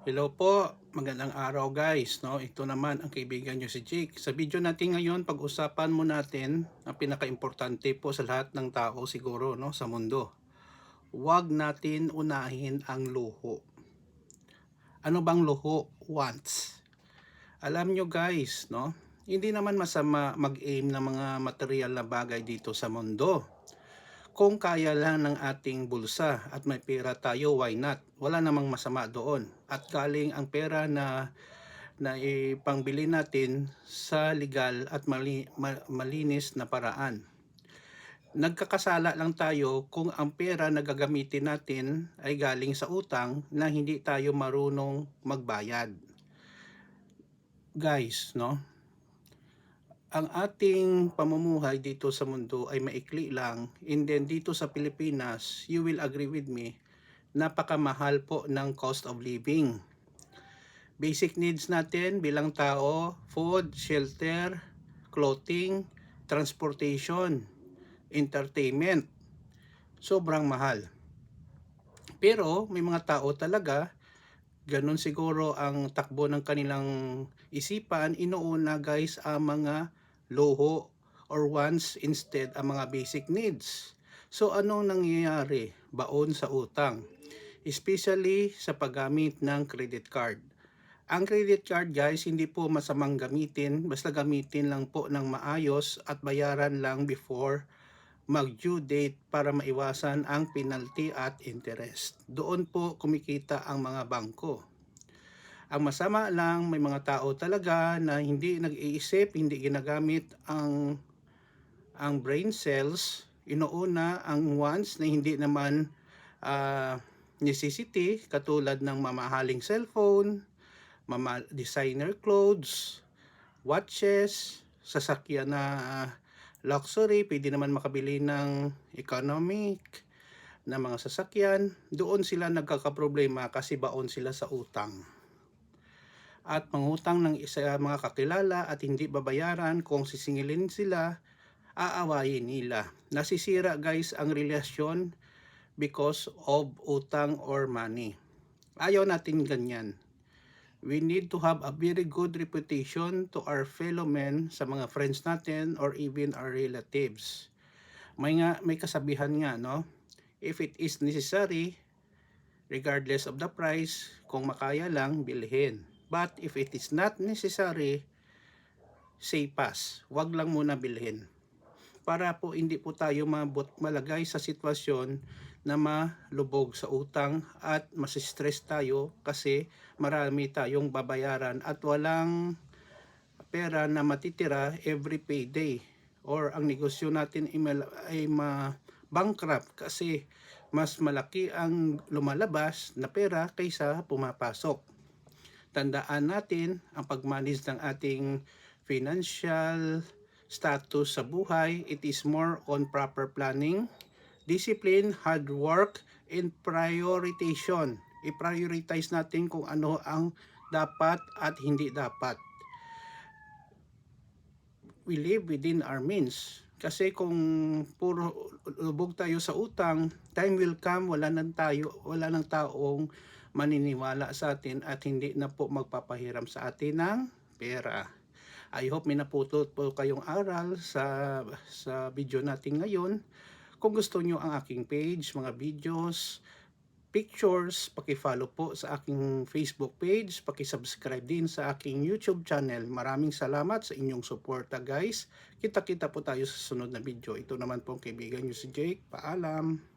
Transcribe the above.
Hello po, magandang araw guys. No, ito naman ang kaibigan nyo si Jake. Sa video natin ngayon, pag-usapan mo natin ang pinaka-importante po sa lahat ng tao siguro no, sa mundo. Huwag natin unahin ang luho. Ano bang luho? Wants. Alam nyo guys, no, hindi naman masama mag-aim ng mga material na bagay dito sa mundo kung kaya lang ng ating bulsa at may pera tayo, why not? Wala namang masama doon. At galing ang pera na na ipangbili natin sa legal at mali, ma- malinis na paraan. Nagkakasala lang tayo kung ang pera na gagamitin natin ay galing sa utang na hindi tayo marunong magbayad. Guys, no? Ang ating pamumuhay dito sa mundo ay maikli lang and then dito sa Pilipinas, you will agree with me, napakamahal po ng cost of living. Basic needs natin bilang tao, food, shelter, clothing, transportation, entertainment. Sobrang mahal. Pero may mga tao talaga ganun siguro ang takbo ng kanilang isipan, inuuna guys ang mga luho or wants instead ang mga basic needs. So anong nangyayari? Baon sa utang. Especially sa paggamit ng credit card. Ang credit card guys, hindi po masamang gamitin. Basta gamitin lang po ng maayos at bayaran lang before mag due date para maiwasan ang penalty at interest. Doon po kumikita ang mga bangko. Ang masama lang, may mga tao talaga na hindi nag-iisip, hindi ginagamit ang ang brain cells, inuuna ang wants na hindi naman uh, necessity, katulad ng mamahaling cellphone, mama designer clothes, watches, sasakyan na uh, luxury, pwede naman makabili ng economic na mga sasakyan, doon sila nagkakaproblema kasi baon sila sa utang at mangutang ng isa mga kakilala at hindi babayaran kung sisingilin sila, aawayin nila. Nasisira guys ang relasyon because of utang or money. Ayaw natin ganyan. We need to have a very good reputation to our fellow men sa mga friends natin or even our relatives. May nga may kasabihan nga no, if it is necessary regardless of the price, kung makaya lang bilhin. But if it is not necessary, say pass. Huwag lang muna bilhin. Para po hindi po tayo mabot, malagay sa sitwasyon na malubog sa utang at masistress tayo kasi marami tayong babayaran at walang pera na matitira every payday or ang negosyo natin ay, ma-bankrupt kasi mas malaki ang lumalabas na pera kaysa pumapasok tandaan natin ang pagmanage ng ating financial status sa buhay. It is more on proper planning, discipline, hard work, and prioritization. I-prioritize natin kung ano ang dapat at hindi dapat. We live within our means. Kasi kung puro lubog tayo sa utang, time will come, wala nang tayo, wala nang taong maniniwala sa atin at hindi na po magpapahiram sa atin ng pera. I hope may naputol po kayong aral sa, sa video natin ngayon. Kung gusto nyo ang aking page, mga videos, pictures, paki-follow po sa aking Facebook page, paki-subscribe din sa aking YouTube channel. Maraming salamat sa inyong suporta guys. Kita-kita po tayo sa sunod na video. Ito naman po ang kaibigan nyo si Jake. Paalam!